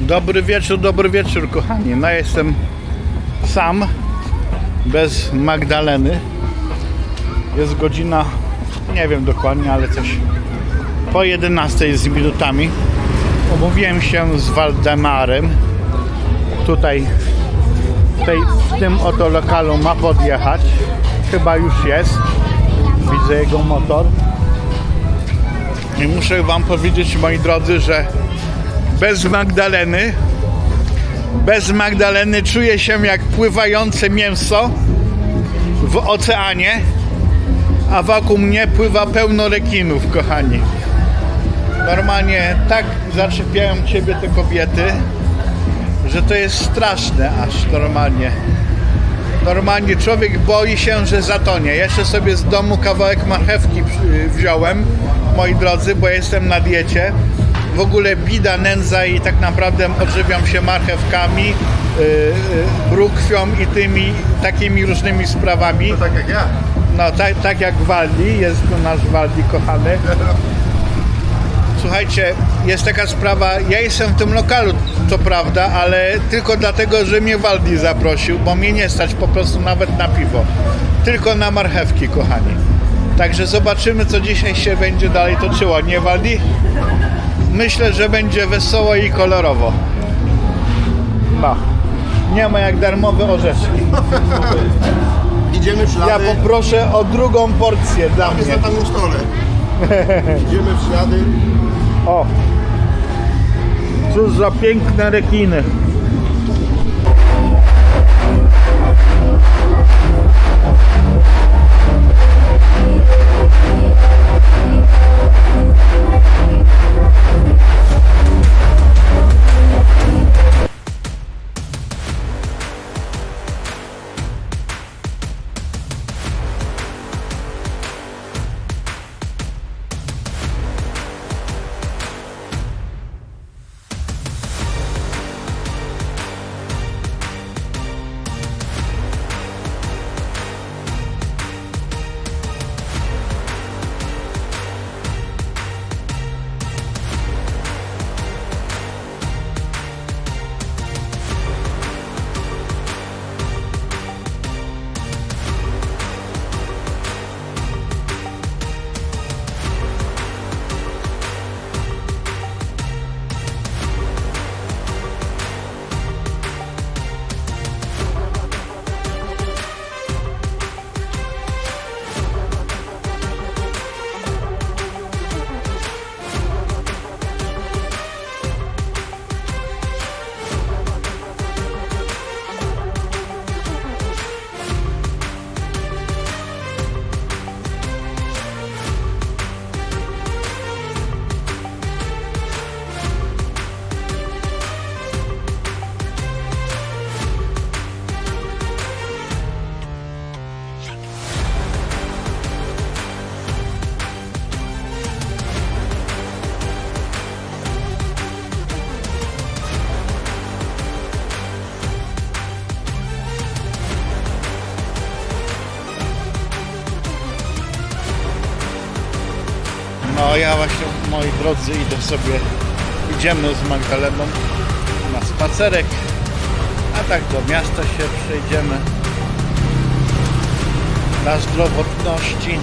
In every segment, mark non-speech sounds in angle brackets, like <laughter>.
Dobry wieczór, dobry wieczór, kochani. No jestem sam, bez Magdaleny. Jest godzina, nie wiem dokładnie, ale coś po 11 z minutami. Umówiłem się z Waldemarem. Tutaj tej, w tym oto lokalu ma podjechać. Chyba już jest. Widzę jego motor. I muszę Wam powiedzieć, moi drodzy, że bez Magdaleny, bez Magdaleny czuję się jak pływające mięso w oceanie, a wokół mnie pływa pełno rekinów, kochani. Normalnie tak zaczepiają Ciebie te kobiety, że to jest straszne aż normalnie. Normalnie człowiek boi się, że zatonie. Jeszcze sobie z domu kawałek marchewki wziąłem, moi drodzy, bo jestem na diecie. W ogóle bida, nędza i tak naprawdę odżywiam się marchewkami, yy, yy, brukwią i tymi takimi różnymi sprawami. Tak jak ja. No tak, tak jak Waldi, jest tu nasz Waldi kochany. Słuchajcie, jest taka sprawa, ja jestem w tym lokalu, to prawda, ale tylko dlatego, że mnie Waldi zaprosił, bo mnie nie stać po prostu nawet na piwo. Tylko na marchewki, kochani. Także zobaczymy, co dzisiaj się będzie dalej toczyło, nie Waldi? Myślę, że będzie wesoło i kolorowo. No. Nie ma jak darmowe orzeszki. <laughs> Idziemy w Ja ślady. poproszę o drugą porcję dla Jest mnie. na tamtym stole. Idziemy w ślady. O! Cóż za piękne rekiny. Moi drodzy, idę sobie, idziemy z Magdaleną na spacerek, a tak do miasta się przejdziemy dla zdrowotności.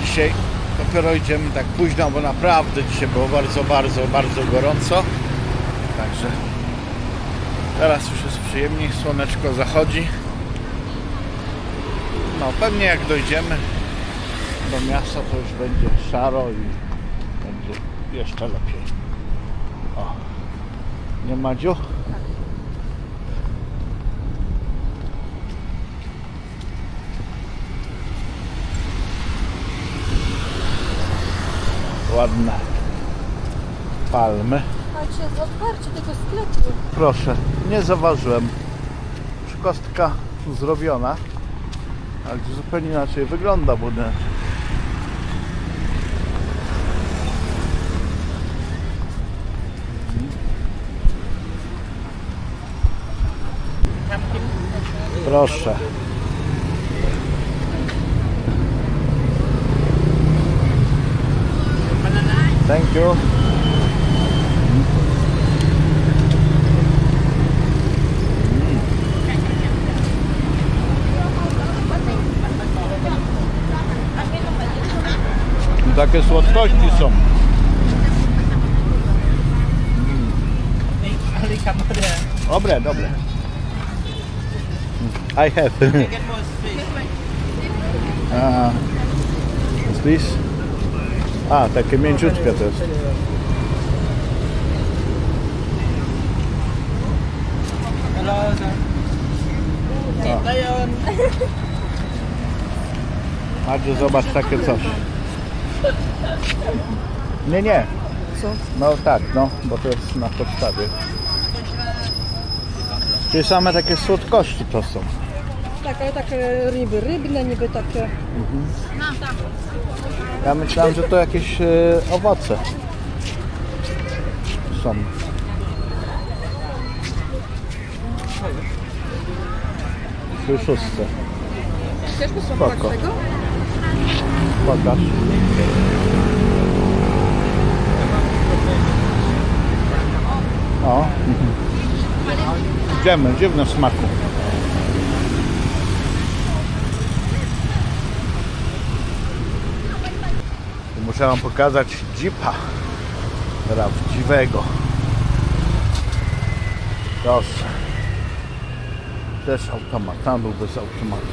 Dzisiaj dopiero idziemy tak późno, bo naprawdę dzisiaj było bardzo, bardzo, bardzo gorąco. Także teraz już jest przyjemniej, słoneczko zachodzi. No pewnie jak dojdziemy do miasta to już będzie szaro i będzie jeszcze lepiej. O. Nie Madziu? Ładne palmy. Patrzcie, jest otwarcie tego sklepu. Proszę, nie zauważyłem. Już kostka zrobiona, ale zupełnie inaczej wygląda budynek. Proszę. Thank you. takie słodkości są. Dobre, dobre. I have. A, this? A, takie mięciutkie jest. Hello, Mardziu, zobacz takie coś. Nie, nie. Co? No tak, no, bo to jest na podstawie. Czyli same takie słodkości to są. Tak, ale takie ryby, rybne niby takie. Ja myślałem, że to jakieś e, owoce są. Przy szóstce. Chcesz Spoko. tego? Pokaż. O. Idziemy, idziemy w smaku. Tu Muszę wam pokazać jeepa prawdziwego. Proszę. Też automat, tam był bez automatu.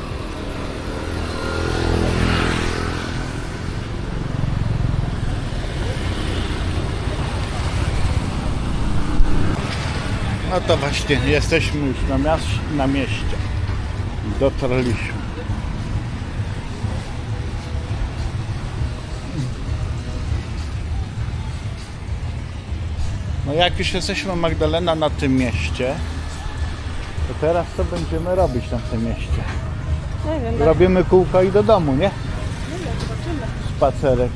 No to właśnie jesteśmy już na, miast, na mieście. Dotarliśmy. No jak już jesteśmy Magdalena na tym mieście, to teraz co będziemy robić na tym mieście? Nie wiem, tak. Robimy kółko i do domu, nie? Nie wiem, zobaczymy. Spacerek.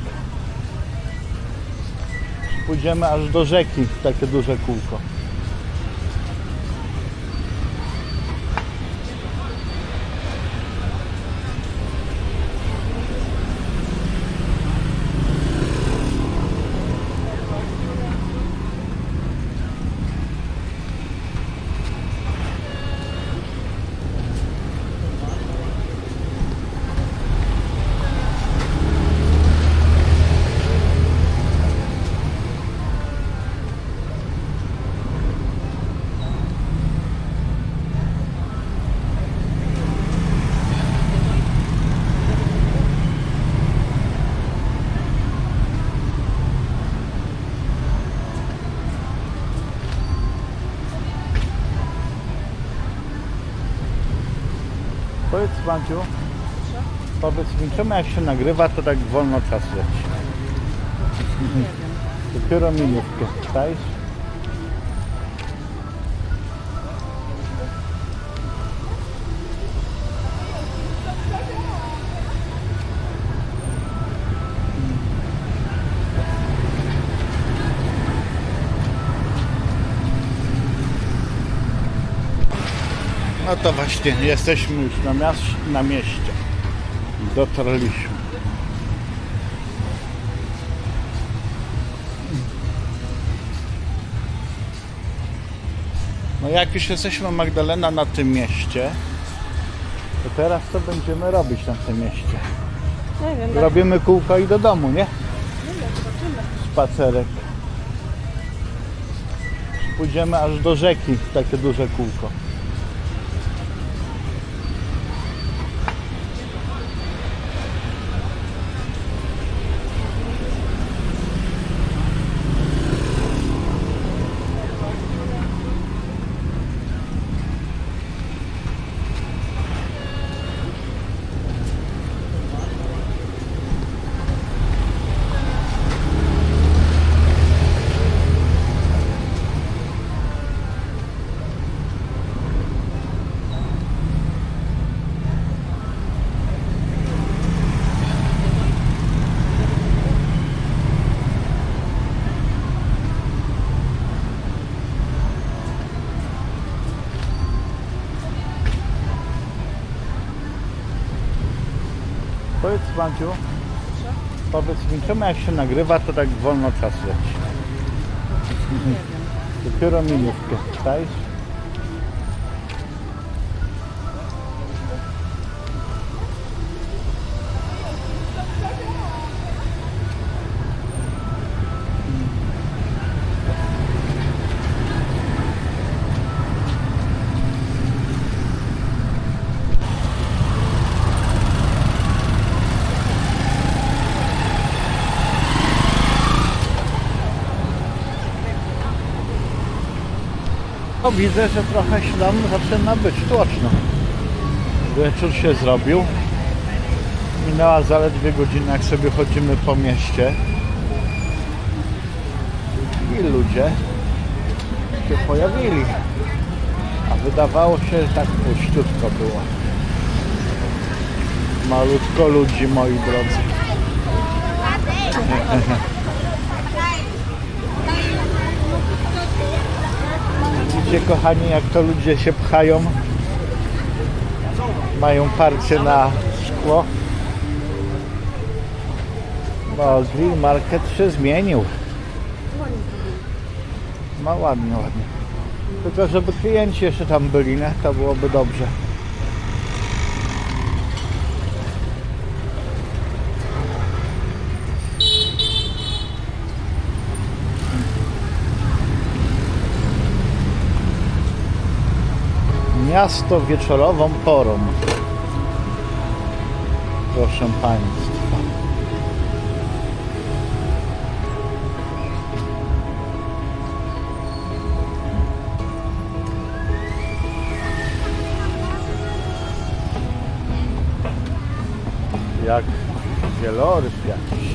Pójdziemy aż do rzeki, takie duże kółko. Maciu, powiedz mi, czemu jak się nagrywa, to tak wolno czas leci? Dopiero minutkę, czaisz? To właśnie jesteśmy już na, miast, na mieście. Dotarliśmy. No jak już jesteśmy Magdalena na tym mieście, to teraz co będziemy robić na tym mieście? Nie wiem, tak. Robimy kółko i do domu, nie? Nie wiem, zobaczymy. Spacerek. Pójdziemy aż do rzeki, takie duże kółko. Powiedz Maciu, powiedz mi, czemu jak się nagrywa, to tak wolno czas leci? Dopiero minutkę, czaisz? No widzę, że trochę tam zaczyna być tłoczno. Wieczór się zrobił. Minęła zaledwie godzina, jak sobie chodzimy po mieście. I ludzie się pojawili. A wydawało się, że tak puściutko było. Malutko ludzi, moi drodzy. Widzicie, kochani, jak to ludzie się pchają. Mają parcie na szkło. No, Grill Market się zmienił. No ładnie, ładnie. Tylko żeby klienci jeszcze tam byli, nie? To byłoby dobrze. Miasto wieczorową porą. Proszę Państwa. Jak wieloryb jakiś.